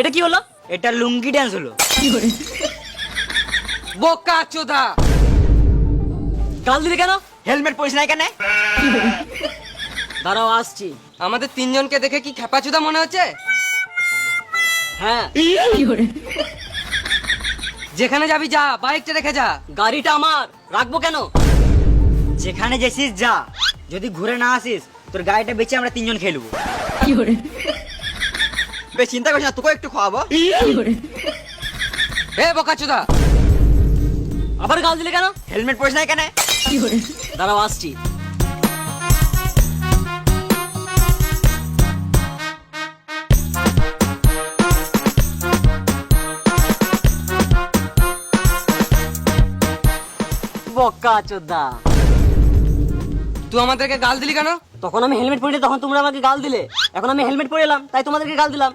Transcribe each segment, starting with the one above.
এটা কি হলো? এটা লুঙ্গি ড্যান্স হলো। বোকা চোদা। গাল দিলে কেন? হেলমেট পরিস নাই কেন দাঁড়াও আসছি। আমাদের তিনজনকে দেখে কি খেপা চোদা মনে হচ্ছে? হ্যাঁ। যেখানে যাবি যা বাইকটা রেখে যা। গাড়িটা আমার। রাখব কেন? যেখানে গেছিস যা। যদি ঘুরে না আসিস তোর গাড়িটা বেঁচে আমরা তিনজন খেলব বেশ চিন্তা করিস না তোকে একটু খাওয়াবো। এ বোকা চোদা আবার গাল দিলে কেন? হেলমেট পরিস নাই কেন দাঁড়াও আসছি। বক্কা চোদ্দা তুই আমাদেরকে গাল দিলি কেন? তখন আমি হেলমেট পরে তখন তোমরা আমাকে গাল দিলে। এখন আমি হেলমেট পরে এলাম তাই তোমাদেরকে গাল দিলাম।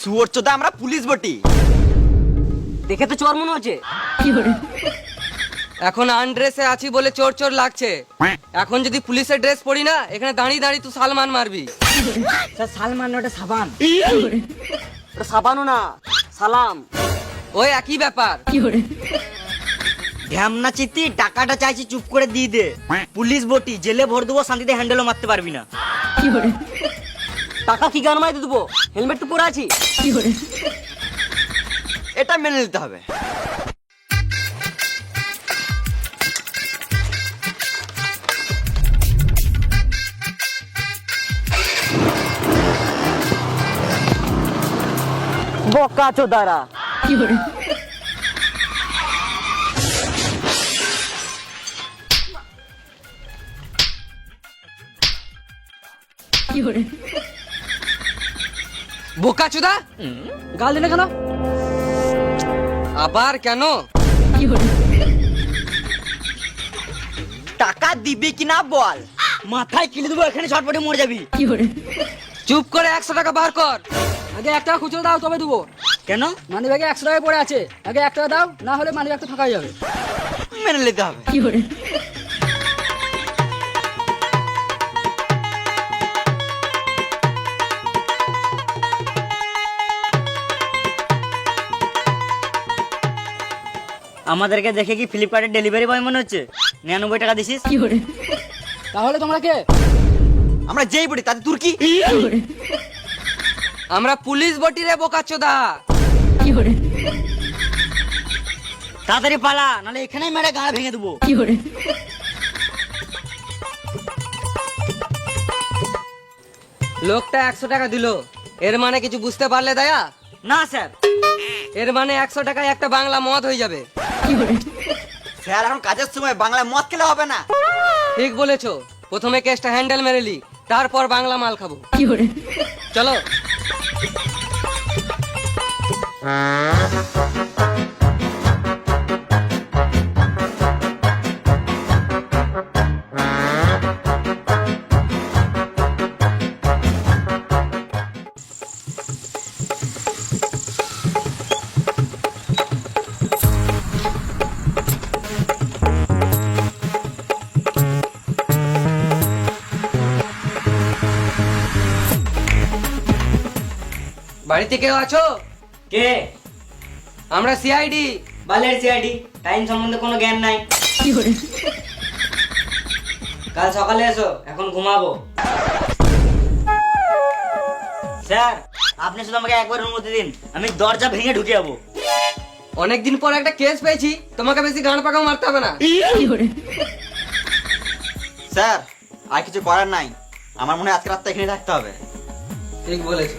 শুয়োর চোদা আমরা পুলিশ বটি। দেখে তো চোর মনে হচ্ছে। এখন আনড্রেসে আছি বলে চোর চোর লাগছে। এখন যদি পুলিশের ড্রেস পরি না এখানে দাঁড়িয়ে দাঁড়িয়ে তুই সালমান মারবি। স্যার সালমান ওটা সাবান। ওটা সাবানো না সালাম। ওই একই ব্যাপার। ঢ্যামনা চিত্তি টাকাটা চাইছি চুপ করে দিয়ে দে। পুলিশ বটি জেলে ভর দেবো শান্তিতে হ্যান্ডেলও মারতে পারবি না। টাকা কি গান মাইতে দেবো? হেলমেট তো পরে আছি। এটা মেনে নিতে হবে। বক্কা চোদারা। বোকা চোদা? গাল দিলে কেন? আবার কেন? টাকা দিবি কিনা বল। মাথায় কিনে দেবো এখানে ছটপটে মরে যাবি। চুপ করে একশো টাকা বার কর। আগে এক টাকা খুচরো দাও তবে দেবো। কেন? মানি ব্যাগে একশো টাকা পড়ে আছে। আগে এক টাকা দাও না হলে মানি ব্যাগটা ফাঁকা হয়ে যাবে। মেনে নিতে হবে। আমাদেরকে দেখে কি ফ্লিপকার্টের ডেলিভারি বয় মনে হচ্ছে? নিরানব্বই টাকা দিছিস? তাহলে তোমরা কে? আমরা যেই বলি তাতে তোর কি? আমরা পুলিশ বটি রে বোকা চোদা তাড়াতাড়ি পালা নাহলে এখানেই মেরে গাড়া ভেঙে দেবো। লোকটা একশো টাকা দিল। এর মানে কিছু বুঝতে পারলে দয়া? না স্যার। এর মানে একশো টাকায় একটা বাংলা মদ হয়ে যাবে। স্যার এখন কাজের সময় বাংলায় মদ খেলে হবে না। ঠিক বলেছ। প্রথমে কেসটা হ্যান্ডেল মেরেলি তারপর বাংলা মাল খাব। চলো। বাড়িতে কেউ আছো? কে? আমরা সিআইডি বালের সিআইডি টাইম সম্বন্ধে কোনো জ্ঞান নাই। কাল সকালে এসো এখন ঘুমাবো। স্যার আপনি শুধু আমাকে একবার অনুমতি দিন আমি দরজা ভেঙে ঢুকে যাব। অনেকদিন পর একটা কেস পেয়েছি তোমাকে বেশি গান পাকাও মারতে হবে না। স্যার আর কিছু করার নাই। আমার মনে হয় আজকে রাতটা এখানে থাকতে হবে। ঠিক বলেছ।